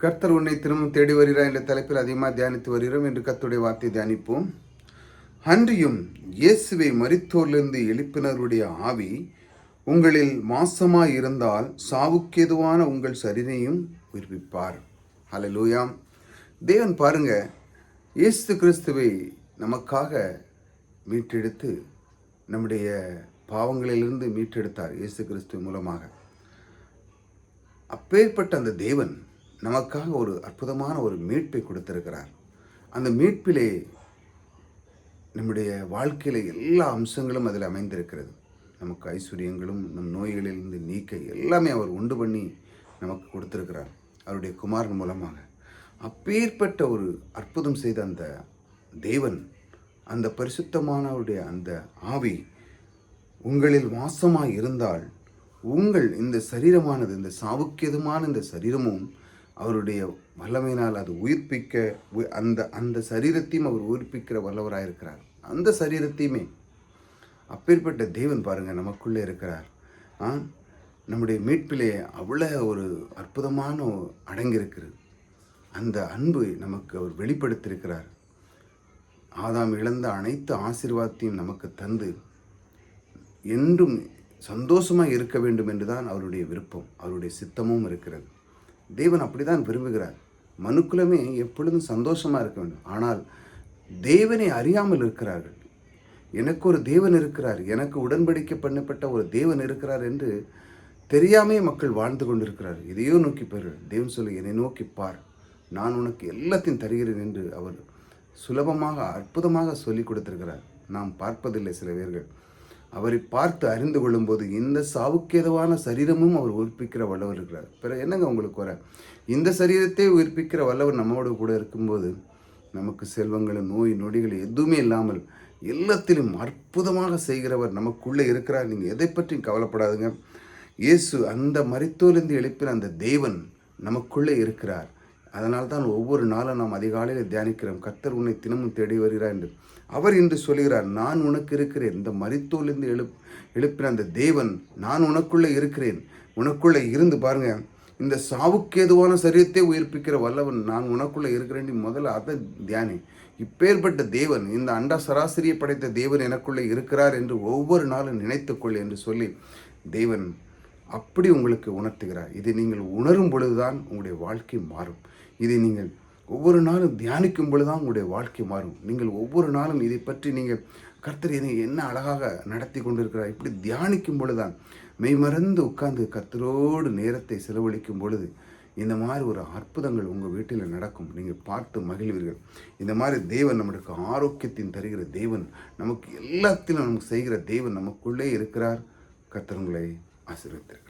கர்த்தர் உன்னை திரும்பவும் தேடி வருகிறார் என்ற தலைப்பில் அதிகமாக தியானித்து வருகிறோம். என்று கர்த்தருடைய வார்த்தை தியானிப்போம். அன்றியும் இயேசுவை மறித்தோரிலிருந்து எழுப்பினருடைய ஆவி உங்களில் மாசமாக இருந்தால் சாவுக்கேதுவான உங்கள் சரீரையும் உயிர்ப்பிப்பார். ஹalleluya தேவன் பாருங்க இயேசு கிறிஸ்துவை நமக்காக மீட்டெடுத்து நம்முடைய பாவங்களிலிருந்து மீட்டெடுத்தார் இயேசு கிறிஸ்து மூலமாக. அப்பேற்பட்ட அந்த தேவன் நமக்காக ஒரு அற்புதமான ஒரு மீட்பை கொடுத்திருக்கிறார். அந்த மீட்பிலே நம்முடைய வாழ்க்கையில எல்லா அம்சங்களும் அதில் அமைந்திருக்கிறது. நமக்கு ஐஸ்வர்யங்களும் நம் நோய்களிலிருந்து நீக்க எல்லாமே அவர் உண்டு பண்ணி நமக்கு கொடுத்துருக்கிறார். அவருடைய குமாரன் மூலமாக. அப்பேற்பட்ட ஒரு அற்புதம் செய்த அந்த தேவன் அந்த பரிசுத்தமானவருடைய அந்த ஆவி உங்களில் வாசமாக இருந்தால் உங்கள் இந்த சரீரமானது இந்த சாவுக்கியதுமான இந்த சரீரமும் அவருடைய வல்லமையினால் அது உயிர்ப்பிக்க உ- அந்த அந்த சரீரத்தையும் அவர் உயிர்ப்பிக்கிற வல்லவராக இருக்கிறார் அந்த சரீரத்தையுமே அப்பேற்பட்ட தேவன் பாருங்கள் நமக்குள்ளே இருக்கிறார். ஆ? நம்முடைய மீட்பிலே அவ்வளோ ஒரு அற்புதமான அடங்கியிருக்கிறது. அந்த அன்பு நமக்கு அவர் வெளிப்படுத்தியிருக்கிறார். ஆதாம் இழந்த அனைத்து ஆசீர்வாதத்தையும் நமக்கு தந்து என்றும் சந்தோஷமாக இருக்க வேண்டும் என்றுதான் அவருடைய விருப்பம் அவருடைய சித்தமும் இருக்கிறது. தேவன் அப்படிதான் விரும்புகிறார். மனுக்குலமே எப்பொழுதும் சந்தோஷமாக இருக்க வேண்டும். ஆனால் தேவனை அறியாமல் இருக்கிறார்கள். எனக்கு ஒரு தேவன் இருக்கிறார். எனக்கு உடன்படிக்கை பண்ணப்பட்ட ஒரு தேவன் இருக்கிறார் என்று தெரியாமே மக்கள் வாழ்ந்து கொண்டிருக்கிறார் இதையோ நோக்கி பெறுகிறார் தேவன் சொல்லி என்னை நோக்கி பார். நான் உனக்கு எல்லாத்தையும் தருகிறேன் என்று அவர் சுலபமாக அற்புதமாக சொல்லி கொடுத்திருக்கிறார். நாம் பார்ப்பதில்லை சில பேர்கள். அவரை பார்த்து அறிந்து கொள்ளும்போது இந்த சாவுக்கேதுவான சரீரமும் அவர் உயிர்ப்பிக்கிற வல்லவர் இருக்கிறார். பிற என்னங்க உங்களுக்கு வர? இந்த சரீரத்தை உயிர்ப்பிக்கிற வல்லவர் நம்மோடு கூட இருக்கும்போது நமக்கு செல்வங்கள் நோய் நொடிகள் எதுவுமே இல்லாமல் எல்லாத்திலும் அற்புதமாக செய்கிறவர் நமக்குள்ளே இருக்கிறார். நீங்கள் எதை பற்றியும் கவலைப்படாதுங்க. இயேசு அந்த மரித்தோலிருந்து எழுப்பின அந்த தேவன் நமக்குள்ளே இருக்கிறார். அதனால் தான் ஒவ்வொரு நாளும் நாம் அதிகாலையில் தியானிக்கிறோம். கர்த்தர் உன்னை தினமும் தேடி வருகிறார் என்று. அவர் இன்று சொல்கிறார் நான் உனக்கு இருக்கிறேன். இந்த மரித்தோலிருந்து எழுப் எழுப்பின அந்த தேவன் நான் உனக்குள்ளே இருக்கிறேன். உனக்குள்ளே இருந்து பாருங்க. இந்த சாவுக்கேதுவான சரீரத்தை உயிர்ப்பிக்கிற வல்லவன் நான் உனக்குள்ளே இருக்கிறேன். முதல்ல அதை தியானி. இப்பேற்பட்ட தேவன் இந்த அண்ட சராசரியை படைத்த தேவன் எனக்குள்ளே இருக்கிறார் என்று ஒவ்வொரு நாளும் நினைத்துக்கொள் என்று சொல்லி தேவன் அப்படி உங்களுக்கு உணர்த்துகிறார். இதை நீங்கள் உணரும் பொழுதுதான் உங்களுடைய வாழ்க்கை மாறும். இதை நீங்கள் ஒவ்வொரு நாளும் தியானிக்கும் பொழுதுதான் உங்களுடைய வாழ்க்கை மாறும். நீங்கள் ஒவ்வொரு நாளும் இதை பற்றி நீங்கள் கர்த்தர் என்னை என்ன அழகாக நடத்தி கொண்டிருக்கிறார். இப்படி தியானிக்கும் பொழுதுதான் மெய்மறந்து உட்கார்ந்து கர்த்தரோடு நேரத்தை செலவழிக்கும் பொழுது இந்த மாதிரி ஒரு அற்புதங்கள் உங்கள் வீட்டில் நடக்கும். நீங்கள் பார்த்து மகிழ்வீர்கள். இந்த மாதிரி தேவன் நம்மளுக்கு ஆரோக்கியத்தின் தருகிற தேவன் நமக்கு எல்லாத்திலும் நமக்கு செய்கிற தேவன் நமக்குள்ளே இருக்கிறார். கர்த்தர் உங்களை ஆசீர்வதித்திருக்கிறார்